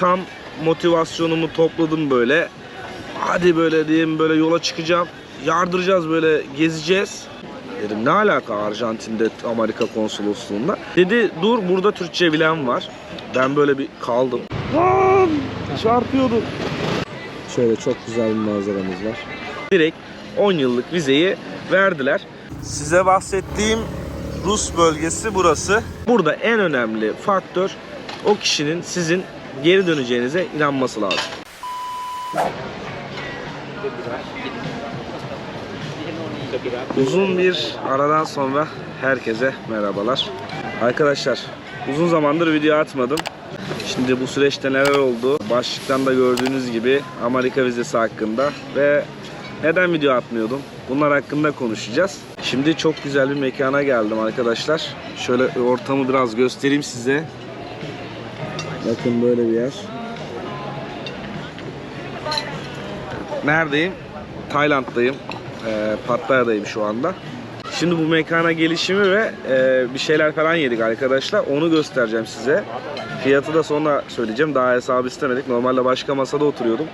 tam motivasyonumu topladım böyle. Hadi böyle diyeyim böyle yola çıkacağım. Yardıracağız böyle gezeceğiz. Dedim ne alaka Arjantin'de Amerika konsolosluğunda. Dedi dur burada Türkçe bilen var. Ben böyle bir kaldım. Lan! Çarpıyordum. Şöyle çok güzel bir manzaramız var. Direkt 10 yıllık vizeyi verdiler. Size bahsettiğim Rus bölgesi burası. Burada en önemli faktör o kişinin sizin geri döneceğinize inanması lazım. Uzun bir aradan sonra herkese merhabalar. Arkadaşlar uzun zamandır video atmadım. Şimdi bu süreçte neler oldu? Başlıktan da gördüğünüz gibi Amerika vizesi hakkında ve neden video atmıyordum? Bunlar hakkında konuşacağız. Şimdi çok güzel bir mekana geldim arkadaşlar. Şöyle ortamı biraz göstereyim size. Bakın böyle bir yer. Neredeyim? Tayland'dayım. Ee, Pattaya'dayım şu anda. Şimdi bu mekana gelişimi ve e, bir şeyler falan yedik arkadaşlar. Onu göstereceğim size. Fiyatı da sonra söyleyeceğim. Daha hesabı istemedik. Normalde başka masada oturuyordum.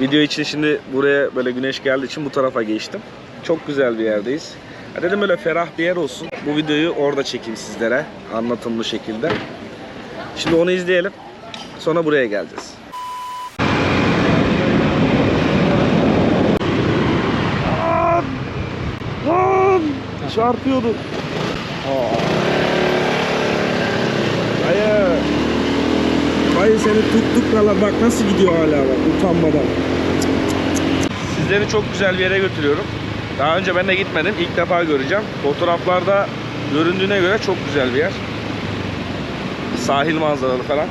Video için şimdi buraya böyle güneş geldiği için bu tarafa geçtim. Çok güzel bir yerdeyiz. Ya dedim böyle ferah bir yer olsun. Bu videoyu orada çekeyim sizlere. Anlatımlı şekilde. Şimdi onu izleyelim. Sonra buraya geleceğiz. Çarpıyordu. Dayı. Dayı seni tuttuk lan bak nasıl gidiyor hala bak utanmadan. Sizleri çok güzel bir yere götürüyorum. Daha önce ben de gitmedim. İlk defa göreceğim. Fotoğraflarda göründüğüne göre çok güzel bir yer. Sahil manzaralı falan.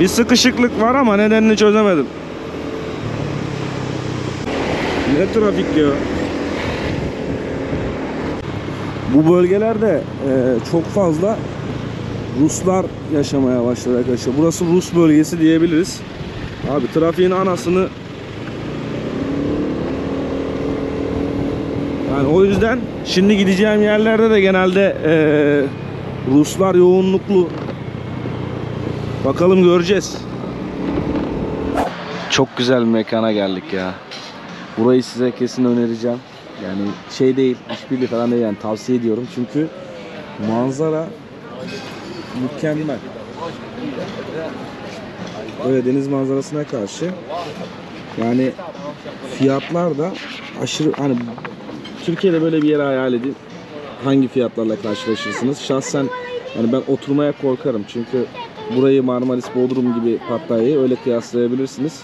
Bir sıkışıklık var ama nedenini çözemedim. Ne trafik ya? Bu bölgelerde e, çok fazla Ruslar yaşamaya başladı arkadaşlar. Burası Rus bölgesi diyebiliriz. Abi trafiğin anasını yani o yüzden şimdi gideceğim yerlerde de genelde e, Ruslar yoğunluklu. Bakalım göreceğiz. Çok güzel bir mekana geldik ya. Burayı size kesin önereceğim. Yani şey değil, işbirliği falan değil yani tavsiye ediyorum. Çünkü manzara mükemmel. Böyle deniz manzarasına karşı yani fiyatlar da aşırı hani Türkiye'de böyle bir yere hayal edin. Hangi fiyatlarla karşılaşırsınız? Şahsen yani ben oturmaya korkarım. Çünkü burayı Marmaris Bodrum gibi Pattaya'yı öyle kıyaslayabilirsiniz.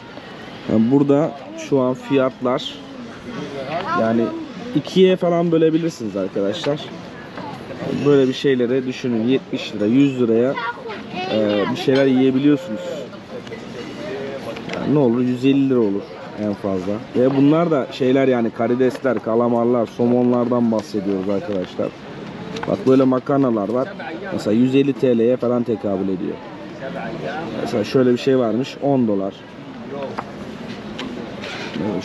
Yani burada şu an fiyatlar yani ikiye falan bölebilirsiniz arkadaşlar. Böyle bir şeyleri düşünün 70 lira 100 liraya e, bir şeyler yiyebiliyorsunuz. Yani ne olur 150 lira olur en fazla. Ve bunlar da şeyler yani karidesler, kalamarlar, somonlardan bahsediyoruz arkadaşlar. Bak böyle makarnalar var. Mesela 150 TL'ye falan tekabül ediyor. Mesela şöyle bir şey varmış 10 dolar.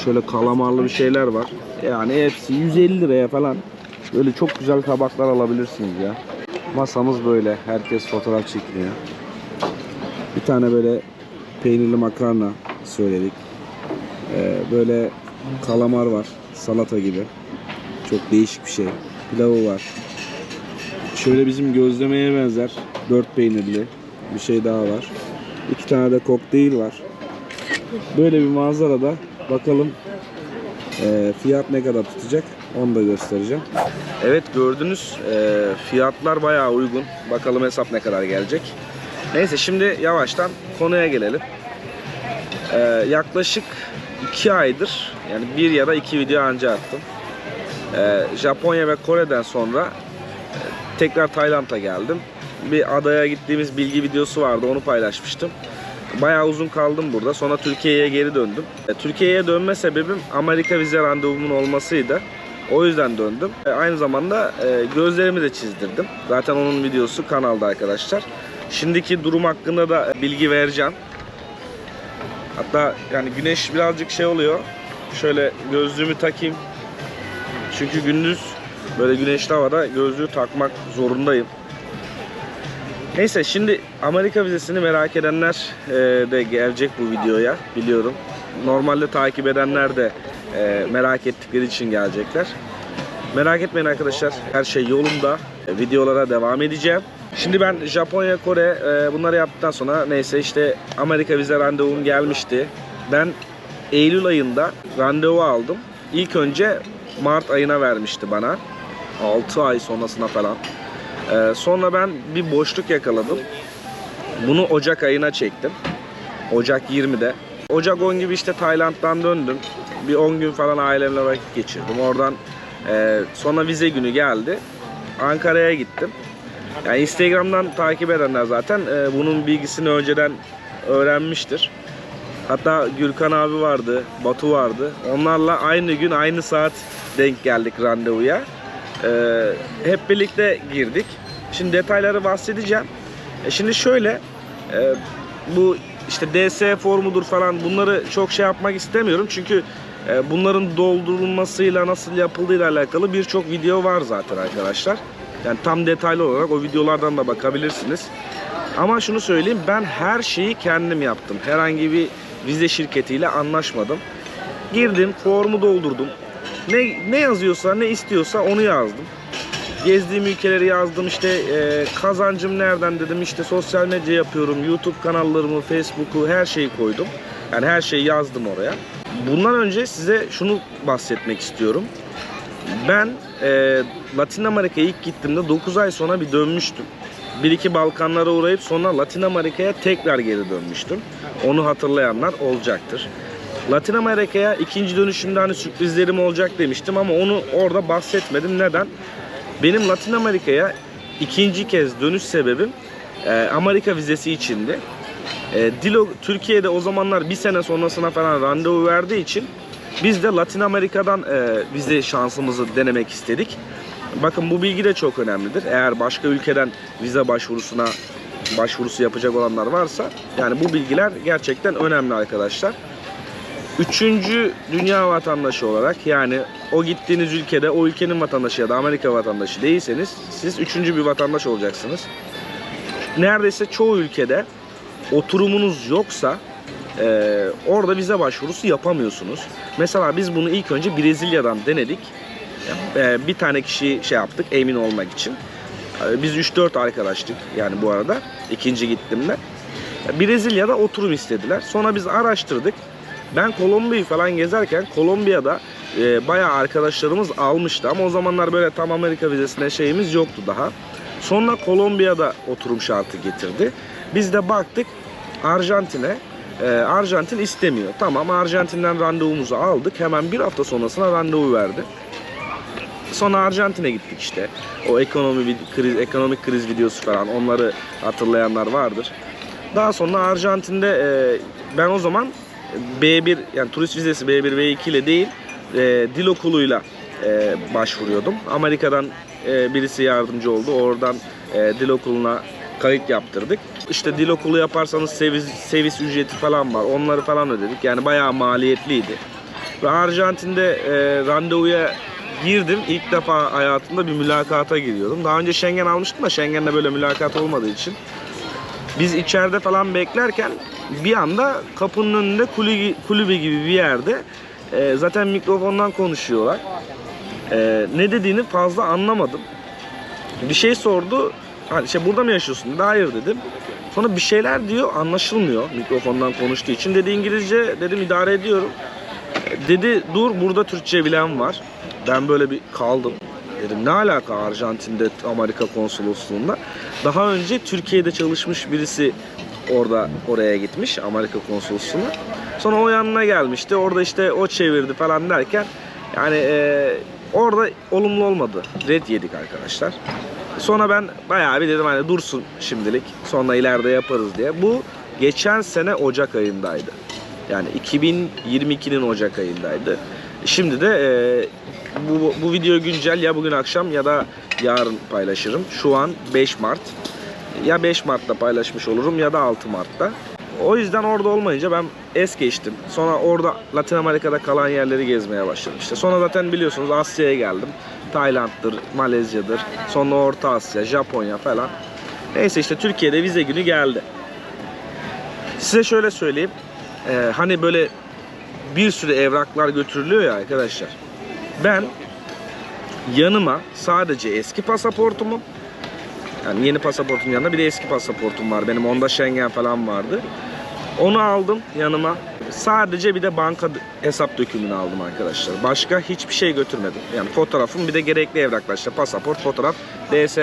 Şöyle kalamarlı bir şeyler var. Yani hepsi 150 liraya falan. Böyle çok güzel tabaklar alabilirsiniz ya. Masamız böyle. Herkes fotoğraf çekiliyor. Bir tane böyle peynirli makarna söyledik. Ee, böyle kalamar var. Salata gibi. Çok değişik bir şey. Pilavı var. Şöyle bizim gözlemeye benzer. Dört peynirli bir şey daha var. İki tane de kokteyl var. Böyle bir manzarada bakalım e, fiyat ne kadar tutacak onu da göstereceğim. Evet gördünüz e, fiyatlar bayağı uygun. Bakalım hesap ne kadar gelecek. Neyse şimdi yavaştan konuya gelelim. E, yaklaşık 2 aydır yani bir ya da iki video anca attım. E, Japonya ve Kore'den sonra e, tekrar Tayland'a geldim. Bir adaya gittiğimiz bilgi videosu vardı onu paylaşmıştım. Bayağı uzun kaldım burada. Sonra Türkiye'ye geri döndüm. E, Türkiye'ye dönme sebebim Amerika vize randevumun olmasıydı. O yüzden döndüm. E, aynı zamanda e, gözlerimi de çizdirdim. Zaten onun videosu kanalda arkadaşlar. Şimdiki durum hakkında da bilgi vereceğim. Hatta yani güneş birazcık şey oluyor. Şöyle gözlüğümü takayım. Çünkü gündüz böyle güneşli havada gözlüğü takmak zorundayım. Neyse şimdi Amerika vizesini merak edenler e, de gelecek bu videoya biliyorum. Normalde takip edenler de e, merak ettikleri için gelecekler. Merak etmeyin arkadaşlar her şey yolunda. E, videolara devam edeceğim. Şimdi ben Japonya, Kore e, bunları yaptıktan sonra neyse işte Amerika vize randevum gelmişti. Ben Eylül ayında randevu aldım. İlk önce Mart ayına vermişti bana. 6 ay sonrasına falan. Ee, sonra ben bir boşluk yakaladım. Bunu Ocak ayına çektim. Ocak 20'de. Ocak 10 gibi işte Tayland'dan döndüm. Bir 10 gün falan ailemle vakit geçirdim. Oradan e, sonra vize günü geldi. Ankara'ya gittim. Yani Instagram'dan takip edenler zaten e, bunun bilgisini önceden öğrenmiştir. Hatta Gürkan abi vardı, Batu vardı. Onlarla aynı gün aynı saat denk geldik randevuya. Ee, hep birlikte girdik. Şimdi detayları bahsedeceğim. E şimdi şöyle e, bu işte DS formudur falan bunları çok şey yapmak istemiyorum. Çünkü e, bunların doldurulmasıyla nasıl yapıldığıyla alakalı birçok video var zaten arkadaşlar. Yani tam detaylı olarak o videolardan da bakabilirsiniz. Ama şunu söyleyeyim ben her şeyi kendim yaptım. Herhangi bir vize şirketiyle anlaşmadım. Girdim, formu doldurdum. Ne, ne yazıyorsa, ne istiyorsa onu yazdım. Gezdiğim ülkeleri yazdım. İşte e, kazancım nereden dedim. İşte sosyal medya yapıyorum. YouTube kanallarımı, Facebook'u her şeyi koydum. Yani her şeyi yazdım oraya. Bundan önce size şunu bahsetmek istiyorum. Ben e, Latin Amerika'ya ilk gittiğimde 9 ay sonra bir dönmüştüm. Bir iki Balkanlara uğrayıp sonra Latin Amerika'ya tekrar geri dönmüştüm. Onu hatırlayanlar olacaktır. Latin Amerika'ya ikinci dönüşümde hani sürprizlerim olacak demiştim ama onu orada bahsetmedim. Neden? Benim Latin Amerika'ya ikinci kez dönüş sebebim e, Amerika vizesi içindi. E, Dilo Türkiye'de o zamanlar bir sene sonrasına falan randevu verdiği için biz de Latin Amerika'dan e, vize şansımızı denemek istedik. Bakın bu bilgi de çok önemlidir. Eğer başka ülkeden vize başvurusuna başvurusu yapacak olanlar varsa yani bu bilgiler gerçekten önemli arkadaşlar. Üçüncü dünya vatandaşı olarak yani o gittiğiniz ülkede o ülkenin vatandaşı ya da Amerika vatandaşı değilseniz siz üçüncü bir vatandaş olacaksınız. Neredeyse çoğu ülkede oturumunuz yoksa e, orada vize başvurusu yapamıyorsunuz. Mesela biz bunu ilk önce Brezilya'dan denedik. E, bir tane kişi şey yaptık emin olmak için. E, Biz 3-4 arkadaştık yani bu arada ikinci gittiğimde. Brezilya'da oturum istediler. Sonra biz araştırdık. Ben Kolombiya'yı falan gezerken Kolombiya'da e, bayağı arkadaşlarımız almıştı ama o zamanlar böyle tam Amerika vizesine şeyimiz yoktu daha. Sonra Kolombiya'da oturum şartı getirdi. Biz de baktık Arjantin'e. E, Arjantin istemiyor. Tamam Arjantin'den randevumuzu aldık. Hemen bir hafta sonrasına randevu verdi. Sonra Arjantin'e gittik işte. O ekonomi kriz, ekonomik kriz videosu falan onları hatırlayanlar vardır. Daha sonra Arjantin'de e, ben o zaman B1 yani turist vizesi B1 V2 ile değil e, dil okuluyla e, başvuruyordum. Amerika'dan e, birisi yardımcı oldu. Oradan e, dil okuluna kayıt yaptırdık. İşte dil okulu yaparsanız servis, servis ücreti falan var. Onları falan ödedik. Yani bayağı maliyetliydi. Ve Arjantin'de e, randevuya girdim. İlk defa hayatımda bir mülakata giriyordum. Daha önce Schengen almıştım da Schengen'de böyle mülakat olmadığı için. Biz içeride falan beklerken bir anda kapının önünde kulü, kulübe gibi bir yerde e, zaten mikrofondan konuşuyorlar. E, ne dediğini fazla anlamadım. Bir şey sordu. Hani şey burada mı yaşıyorsun? dedi. Hayır dedim. Sonra bir şeyler diyor anlaşılmıyor mikrofondan konuştuğu için. Dedi İngilizce dedim idare ediyorum. E, Dedi dur burada Türkçe bilen var. Ben böyle bir kaldım. Dedim ne alaka Arjantin'de Amerika konsolosluğunda. Daha önce Türkiye'de çalışmış birisi orada oraya gitmiş Amerika konsolosluğuna. Sonra o yanına gelmişti. Orada işte o çevirdi falan derken yani e, orada olumlu olmadı. Red yedik arkadaşlar. Sonra ben bayağı bir dedim hani dursun şimdilik. Sonra ileride yaparız diye. Bu geçen sene Ocak ayındaydı. Yani 2022'nin Ocak ayındaydı. Şimdi de e, bu, bu video güncel ya bugün akşam ya da yarın paylaşırım. Şu an 5 Mart. Ya 5 Mart'ta paylaşmış olurum ya da 6 Mart'ta. O yüzden orada olmayınca ben es geçtim. Sonra orada Latin Amerika'da kalan yerleri gezmeye başladım. İşte sonra zaten biliyorsunuz Asya'ya geldim. Tayland'dır, Malezya'dır, sonra Orta Asya, Japonya falan. Neyse işte Türkiye'de vize günü geldi. Size şöyle söyleyeyim. Ee, hani böyle bir sürü evraklar götürülüyor ya arkadaşlar. Ben yanıma sadece eski pasaportumu yani yeni pasaportun yanında bir de eski pasaportum var. Benim onda Schengen falan vardı. Onu aldım yanıma. Sadece bir de banka hesap dökümünü aldım arkadaşlar. Başka hiçbir şey götürmedim. Yani fotoğrafım bir de gerekli evraklar işte pasaport, fotoğraf, DS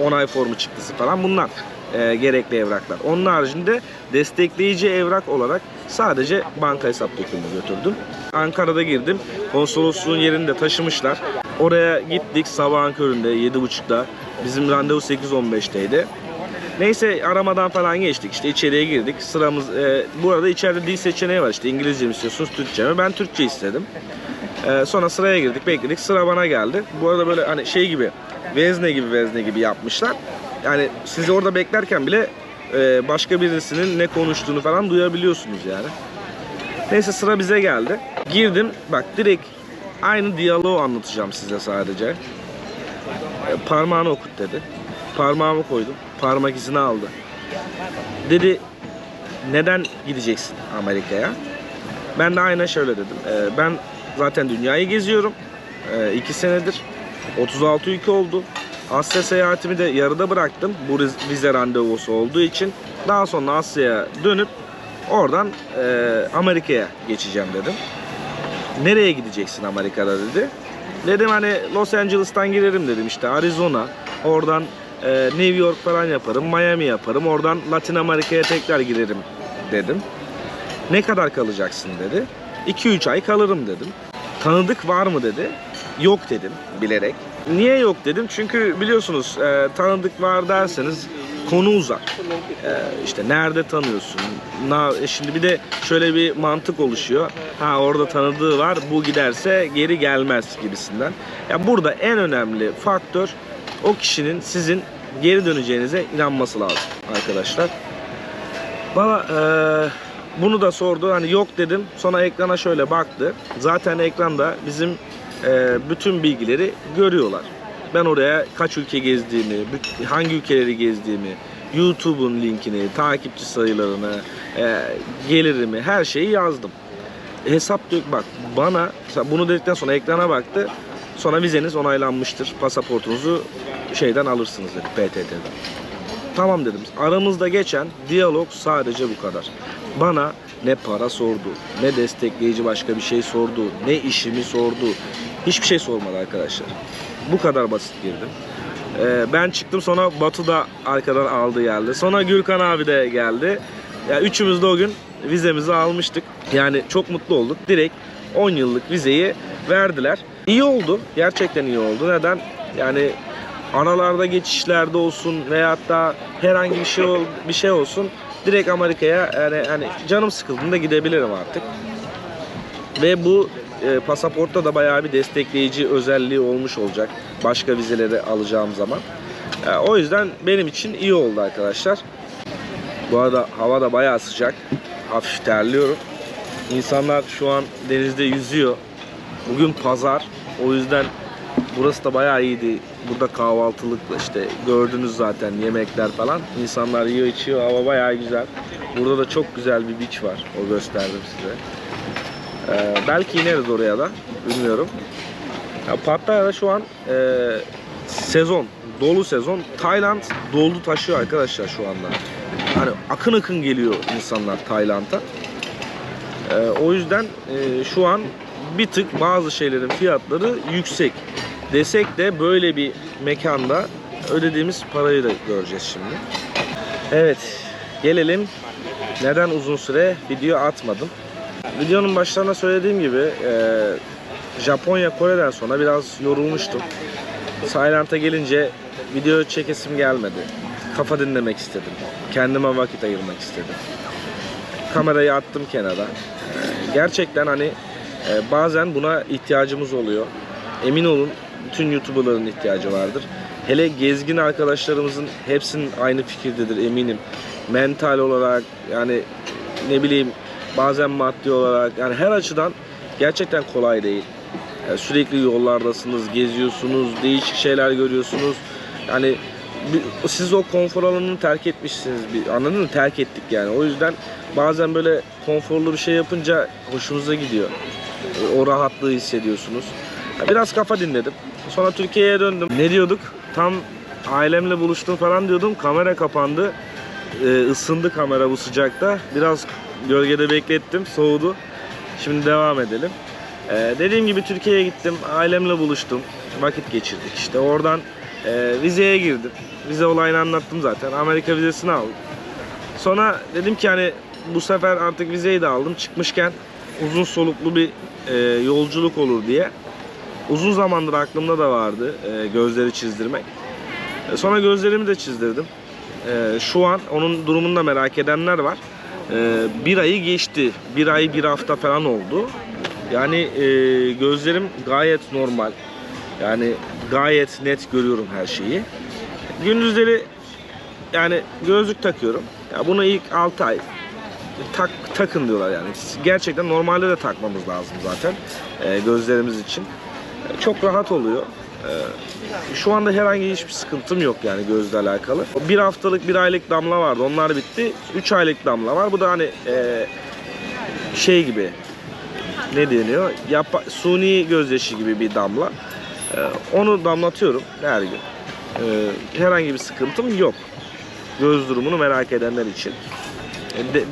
onay formu çıktısı falan bunlar e, gerekli evraklar. Onun haricinde destekleyici evrak olarak sadece banka hesap dökümünü götürdüm. Ankara'da girdim. Konsolosluğun yerini de taşımışlar. Oraya gittik sabahın köründe 7.30'da. Bizim randevu 8.15'teydi. Neyse aramadan falan geçtik işte içeriye girdik. Sıramız e, bu arada içeride dil seçeneği var işte İngilizce mi istiyorsunuz Türkçe mi? Ben Türkçe istedim. E, sonra sıraya girdik bekledik sıra bana geldi. Bu arada böyle hani şey gibi vezne gibi vezne gibi yapmışlar. Yani sizi orada beklerken bile e, başka birisinin ne konuştuğunu falan duyabiliyorsunuz yani. Neyse sıra bize geldi. Girdim bak direkt aynı diyaloğu anlatacağım size sadece. E, parmağını okut dedi. Parmağımı koydum. Parmak izini aldı. Dedi neden gideceksin Amerika'ya? Ben de aynen şöyle dedim. "Ee, ben zaten dünyayı geziyorum. Ee, iki senedir. 36 ülke oldu. Asya seyahatimi de yarıda bıraktım. Bu vize randevusu olduğu için. Daha sonra Asya'ya dönüp oradan e, Amerika'ya geçeceğim dedim. Nereye gideceksin Amerika'da dedi. Dedim hani Los Angeles'tan girerim dedim işte Arizona. Oradan e, New York falan yaparım, Miami yaparım. Oradan Latin Amerika'ya tekrar girerim dedim. Ne kadar kalacaksın dedi. 2-3 ay kalırım dedim. Tanıdık var mı dedi. Yok dedim bilerek. Niye yok dedim? Çünkü biliyorsunuz e, tanıdık var derseniz konu uzar. E, işte nerede tanıyorsun? Na, e, şimdi bir de şöyle bir mantık oluşuyor. Ha orada tanıdığı var. Bu giderse geri gelmez gibisinden. Ya burada en önemli faktör o kişinin sizin geri döneceğinize inanması lazım arkadaşlar. Bana eee, bunu da sordu. Hani yok dedim. Sonra ekrana şöyle baktı. Zaten ekranda bizim eee, bütün bilgileri görüyorlar. Ben oraya kaç ülke gezdiğimi, hangi ülkeleri gezdiğimi, YouTube'un linkini, takipçi sayılarını, eee, gelirimi, her şeyi yazdım. Hesap dök bak bana bunu dedikten sonra ekrana baktı. Sonra vizeniz onaylanmıştır. Pasaportunuzu şeyden alırsınız dedi PTT'den. Tamam dedim. Aramızda geçen diyalog sadece bu kadar. Bana ne para sordu, ne destekleyici başka bir şey sordu, ne işimi sordu. Hiçbir şey sormadı arkadaşlar. Bu kadar basit girdim. Ee, ben çıktım sonra Batu da arkadan aldı geldi. Sonra Gürkan abi de geldi. Ya üçümüz de o gün vizemizi almıştık. Yani çok mutlu olduk. Direkt 10 yıllık vizeyi verdiler. İyi oldu. Gerçekten iyi oldu. Neden? Yani aralarda geçişlerde olsun veyahut da herhangi bir şey ol, bir şey olsun direkt Amerika'ya yani hani canım sıkıldığında gidebilirim artık. Ve bu e, pasaportta da bayağı bir destekleyici özelliği olmuş olacak başka vizeleri alacağım zaman. E, o yüzden benim için iyi oldu arkadaşlar. Bu arada hava da bayağı sıcak. Hafif terliyorum. İnsanlar şu an denizde yüzüyor. Bugün pazar. O yüzden burası da bayağı iyiydi. Burada kahvaltılıkla işte gördünüz zaten yemekler falan. İnsanlar yiyor içiyor. Hava bayağı güzel. Burada da çok güzel bir beach var. O gösterdim size. Ee, belki ineriz oraya da. Bilmiyorum. Ya Pattaya'da şu an e, sezon, dolu sezon. Tayland dolu taşıyor arkadaşlar şu anda. Hani akın akın geliyor insanlar Tayland'a. Ee, o yüzden e, şu an bir tık bazı şeylerin fiyatları yüksek. Desek de böyle bir mekanda ödediğimiz parayı da göreceğiz şimdi. Evet, gelelim neden uzun süre video atmadım. Videonun başlarında söylediğim gibi e, Japonya, Kore'den sonra biraz yorulmuştum. Silent'a gelince video çekesim gelmedi. Kafa dinlemek istedim. Kendime vakit ayırmak istedim. Kamerayı attım kenara. Ee, Gerçekten hani e, bazen buna ihtiyacımız oluyor. Emin olun bütün YouTuber'ların ihtiyacı vardır. Hele gezgin arkadaşlarımızın hepsinin aynı fikirdedir eminim. Mental olarak yani ne bileyim bazen maddi olarak yani her açıdan gerçekten kolay değil. Yani sürekli yollardasınız, geziyorsunuz, değişik şeyler görüyorsunuz. Yani siz o konfor alanını terk etmişsiniz. Bir, anladın mı? Terk ettik yani. O yüzden bazen böyle konforlu bir şey yapınca hoşunuza gidiyor. O rahatlığı hissediyorsunuz. Biraz kafa dinledim. Sonra Türkiye'ye döndüm. Ne diyorduk? Tam ailemle buluştum falan diyordum. Kamera kapandı. Ee, ısındı kamera bu sıcakta. Biraz gölgede beklettim. Soğudu. Şimdi devam edelim. Ee, dediğim gibi Türkiye'ye gittim. Ailemle buluştum. Vakit geçirdik. İşte oradan e, vizeye girdim. Vize olayını anlattım zaten. Amerika vizesini aldım. Sonra dedim ki hani bu sefer artık vizeyi de aldım. Çıkmışken uzun soluklu bir e, yolculuk olur diye. Uzun zamandır aklımda da vardı e, gözleri çizdirmek. E, sonra gözlerimi de çizdirdim. E, şu an onun durumunu da merak edenler var. E, bir ayı geçti. Bir ay bir hafta falan oldu. Yani e, gözlerim gayet normal. Yani gayet net görüyorum her şeyi. Gündüzleri yani gözlük takıyorum. Ya bunu ilk 6 ay tak, takın diyorlar yani. Gerçekten normalde de takmamız lazım zaten e, gözlerimiz için. E, Çok rahat oluyor. Şu anda herhangi hiçbir sıkıntım yok yani gözle alakalı. Bir haftalık, bir aylık damla vardı. Onlar bitti. 3 aylık damla var. Bu da hani e, şey gibi ne deniyor? Yapa, suni gözyaşı gibi bir damla. E, onu damlatıyorum her gün. E, herhangi bir sıkıntım yok. Göz durumunu merak edenler için.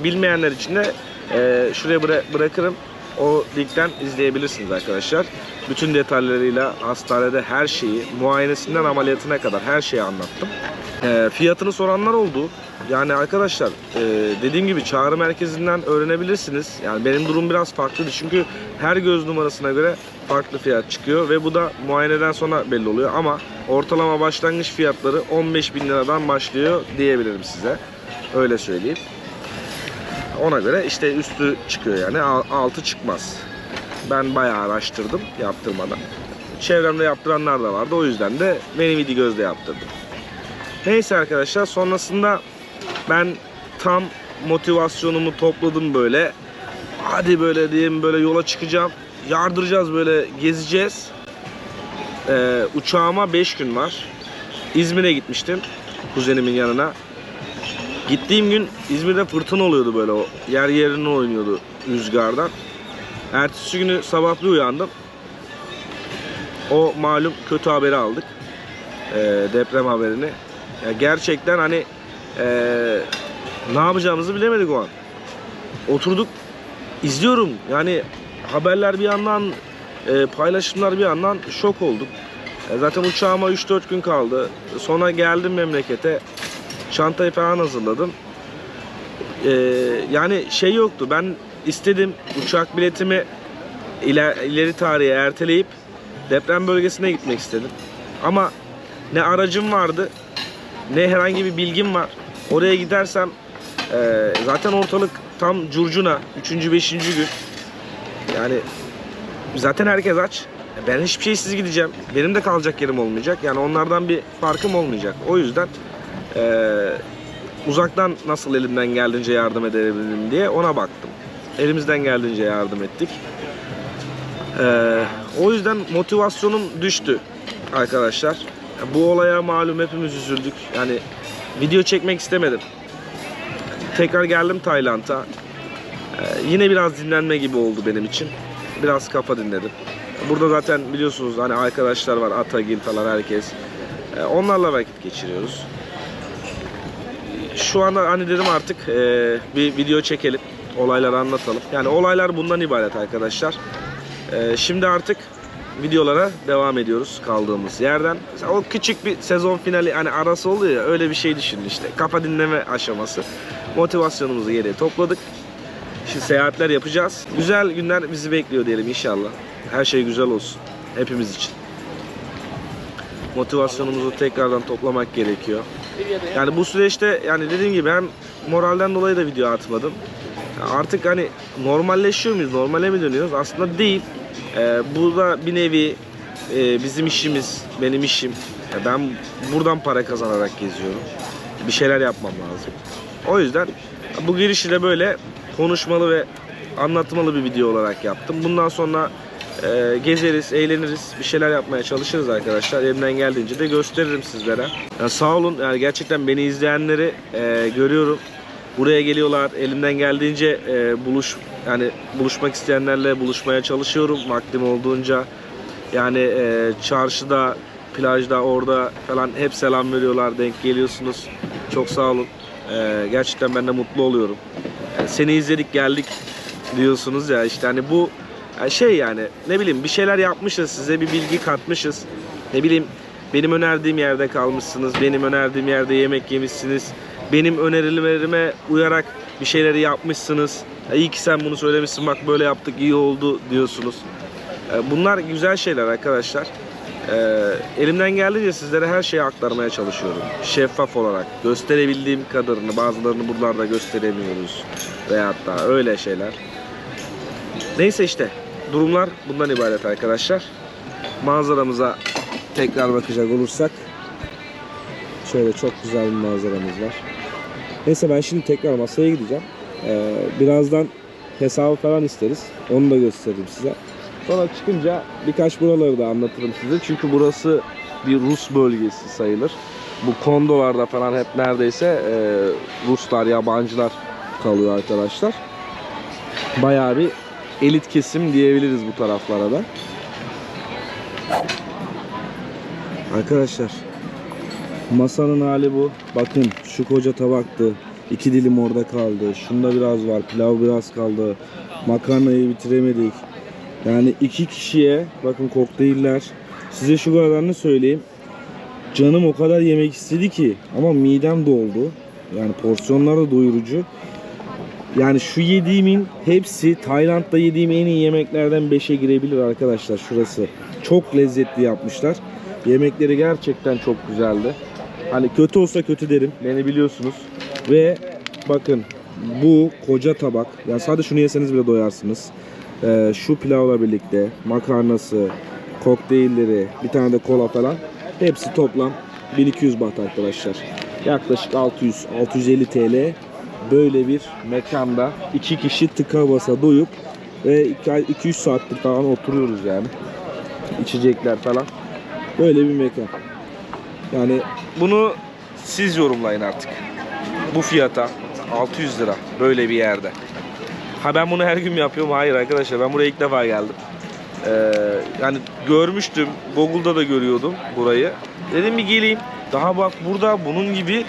Bilmeyenler için de şuraya bıra- bırakırım. O linkten izleyebilirsiniz arkadaşlar. Bütün detaylarıyla hastanede her şeyi, muayenesinden ameliyatına kadar her şeyi anlattım. E, fiyatını soranlar oldu. Yani arkadaşlar e, dediğim gibi çağrı merkezinden öğrenebilirsiniz. Yani benim durum biraz farklıydı çünkü her göz numarasına göre farklı fiyat çıkıyor ve bu da muayeneden sonra belli oluyor ama ortalama başlangıç fiyatları 15 bin liradan başlıyor diyebilirim size. Öyle söyleyeyim. Ona göre işte üstü çıkıyor yani al- altı çıkmaz. Ben bayağı araştırdım yaptırmadan. Çevremde yaptıranlar da vardı o yüzden de benim idi gözle yaptırdım. Neyse arkadaşlar sonrasında ben tam motivasyonumu topladım böyle. Hadi böyle diyeyim böyle yola çıkacağım. Yardıracağız böyle gezeceğiz. Ee, uçağıma 5 gün var. İzmir'e gitmiştim kuzenimin yanına. Gittiğim gün İzmir'de fırtına oluyordu böyle o. Yer yerine oynuyordu rüzgardan. Ertesi günü sabah bir uyandım. O malum kötü haberi aldık. Ee, deprem haberini. Ya gerçekten hani ee, ne yapacağımızı bilemedik o an. Oturduk izliyorum. Yani haberler bir yandan e, paylaşımlar bir yandan şok olduk. E, zaten uçağıma 3-4 gün kaldı. Sonra geldim memlekete. Çantayı falan hazırladım. E, yani şey yoktu. Ben istedim uçak biletimi iler, ileri tarihe erteleyip deprem bölgesine gitmek istedim. Ama ne aracım vardı ne herhangi bir bilgim var. Oraya gidersem e, zaten ortalık tam curcuna 3. 5. gün. Yani zaten herkes aç. Ben hiçbir şeysiz gideceğim. Benim de kalacak yerim olmayacak. Yani onlardan bir farkım olmayacak. O yüzden e, uzaktan nasıl elimden geldiğince yardım edebilirim diye ona baktım. Elimizden geldiğince yardım ettik. E, o yüzden motivasyonum düştü arkadaşlar. Bu olaya malum hepimiz üzüldük. Yani video çekmek istemedim. Tekrar geldim Tayland'a. Ee, yine biraz dinlenme gibi oldu benim için. Biraz kafa dinledim. Burada zaten biliyorsunuz hani arkadaşlar var, Atagil falan herkes. Ee, onlarla vakit geçiriyoruz. Şu anda hani dedim artık ee, bir video çekelim. Olayları anlatalım. Yani olaylar bundan ibaret arkadaşlar. Ee, şimdi artık videolara devam ediyoruz kaldığımız yerden. Mesela O küçük bir sezon finali hani arası oluyor ya öyle bir şey düşünün işte. Kafa dinleme aşaması. Motivasyonumuzu geriye topladık. Şimdi seyahatler yapacağız. Güzel günler bizi bekliyor diyelim inşallah. Her şey güzel olsun. Hepimiz için. Motivasyonumuzu tekrardan toplamak gerekiyor. Yani bu süreçte yani dediğim gibi hem moralden dolayı da video atmadım. Artık hani normalleşiyor muyuz? Normale mi dönüyoruz? Aslında değil. Ee, bu da bir nevi e, bizim işimiz, benim işim. Ya ben buradan para kazanarak geziyorum. Bir şeyler yapmam lazım. O yüzden bu girişi de böyle konuşmalı ve anlatmalı bir video olarak yaptım. Bundan sonra e, gezeriz, eğleniriz, bir şeyler yapmaya çalışırız arkadaşlar. Elimden geldiğince de gösteririm sizlere. Yani sağ olun. Yani gerçekten beni izleyenleri e, görüyorum. Buraya geliyorlar. Elimden geldiğince e, buluş yani buluşmak isteyenlerle buluşmaya çalışıyorum vaktim olduğunca. Yani e, çarşıda, plajda, orada falan hep selam veriyorlar. Denk geliyorsunuz. Çok sağ olun. E, gerçekten ben de mutlu oluyorum. Yani seni izledik geldik diyorsunuz ya işte hani bu yani şey yani ne bileyim bir şeyler yapmışız size bir bilgi katmışız. Ne bileyim benim önerdiğim yerde kalmışsınız. Benim önerdiğim yerde yemek yemişsiniz. Benim önerilerime uyarak bir şeyleri yapmışsınız. Ya iyi ki sen bunu söylemişsin bak böyle yaptık iyi oldu diyorsunuz. Bunlar güzel şeyler arkadaşlar. E, elimden geldiğince sizlere her şeyi aktarmaya çalışıyorum. Şeffaf olarak gösterebildiğim kadarını bazılarını buralarda gösteremiyoruz. Veyahut da öyle şeyler. Neyse işte durumlar bundan ibaret arkadaşlar. Manzaramıza tekrar bakacak olursak şöyle çok güzel bir manzaramız var. Neyse ben şimdi tekrar masaya gideceğim. Ee, birazdan hesabı falan isteriz. Onu da gösteririm size. Sonra çıkınca birkaç buraları da anlatırım size. Çünkü burası bir Rus bölgesi sayılır. Bu kondolarda falan hep neredeyse e, Ruslar, yabancılar kalıyor arkadaşlar. Bayağı bir elit kesim diyebiliriz bu taraflara da. Arkadaşlar masanın hali bu. Bakın şu koca tabaktı. İki dilim orada kaldı. Şunda biraz var. Pilav biraz kaldı. Makarnayı bitiremedik. Yani iki kişiye bakın kokteyller. Size şu kadarını söyleyeyim. Canım o kadar yemek istedi ki ama midem doldu. Yani porsiyonlar da doyurucu. Yani şu yediğimin hepsi Tayland'da yediğim en iyi yemeklerden 5'e girebilir arkadaşlar şurası. Çok lezzetli yapmışlar. Yemekleri gerçekten çok güzeldi. Hani kötü olsa kötü derim. Beni biliyorsunuz. Ve bakın bu koca tabak. Yani sadece şunu yeseniz bile doyarsınız. Ee, şu pilavla birlikte makarnası, kokteylleri, bir tane de kola falan. Hepsi toplam 1200 baht arkadaşlar. Yaklaşık 600-650 TL böyle bir mekanda iki kişi tıka basa doyup ve 2-3 saattir falan oturuyoruz yani. İçecekler falan. Böyle bir mekan. Yani bunu siz yorumlayın artık. Bu fiyata 600 lira böyle bir yerde. Ha ben bunu her gün mü yapıyorum? Hayır arkadaşlar ben buraya ilk defa geldim. Ee, yani görmüştüm. Google'da da görüyordum burayı. Dedim bir geleyim. Daha bak burada bunun gibi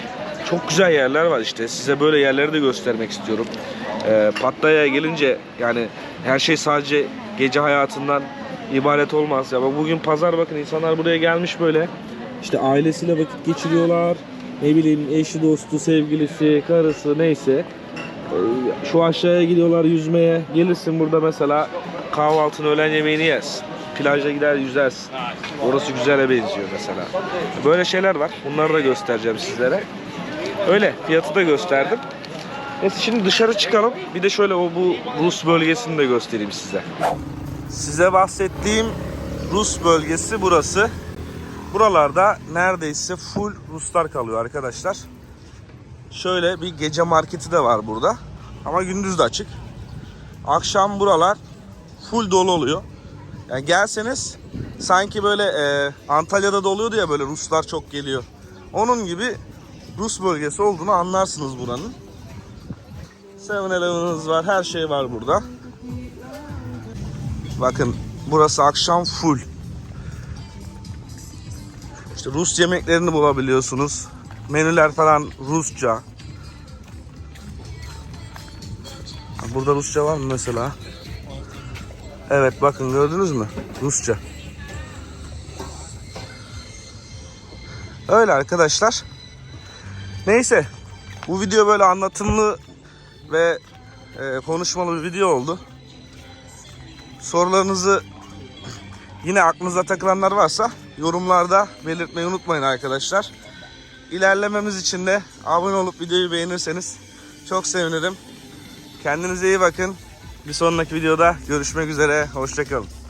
çok güzel yerler var işte. Size böyle yerleri de göstermek istiyorum. Ee, Pattaya'ya gelince yani her şey sadece gece hayatından ibaret olmaz. Ya bugün pazar bakın insanlar buraya gelmiş böyle. İşte ailesiyle vakit geçiriyorlar. Ne bileyim eşi, dostu, sevgilisi, karısı neyse. Ee, Şu aşağıya gidiyorlar yüzmeye. Gelirsin burada mesela kahvaltını, öğlen yemeğini yersin. Plaja gider yüzersin. Orası güzele benziyor mesela. Böyle şeyler var. Bunları da göstereceğim sizlere. Öyle. Fiyatı da gösterdim. Neyse şimdi dışarı çıkalım. Bir de şöyle o bu Rus bölgesini de göstereyim size. Size bahsettiğim Rus bölgesi burası. Buralarda neredeyse full Ruslar kalıyor arkadaşlar. Şöyle bir gece marketi de var burada. Ama gündüz de açık. Akşam buralar full dolu oluyor. Yani gelseniz sanki böyle e, Antalya'da da oluyordu ya böyle Ruslar çok geliyor. Onun gibi Rus bölgesi olduğunu anlarsınız buranın. 7-Eleven'ınız var, her şey var burada. Bakın burası akşam full. İşte Rus yemeklerini bulabiliyorsunuz. Menüler falan Rusça. Burada Rusça var mı mesela? Evet bakın gördünüz mü? Rusça. Öyle arkadaşlar. Neyse. Bu video böyle anlatımlı ve e, konuşmalı bir video oldu. Sorularınızı yine aklınıza takılanlar varsa yorumlarda belirtmeyi unutmayın arkadaşlar. İlerlememiz için de abone olup videoyu beğenirseniz çok sevinirim. Kendinize iyi bakın. Bir sonraki videoda görüşmek üzere. Hoşçakalın.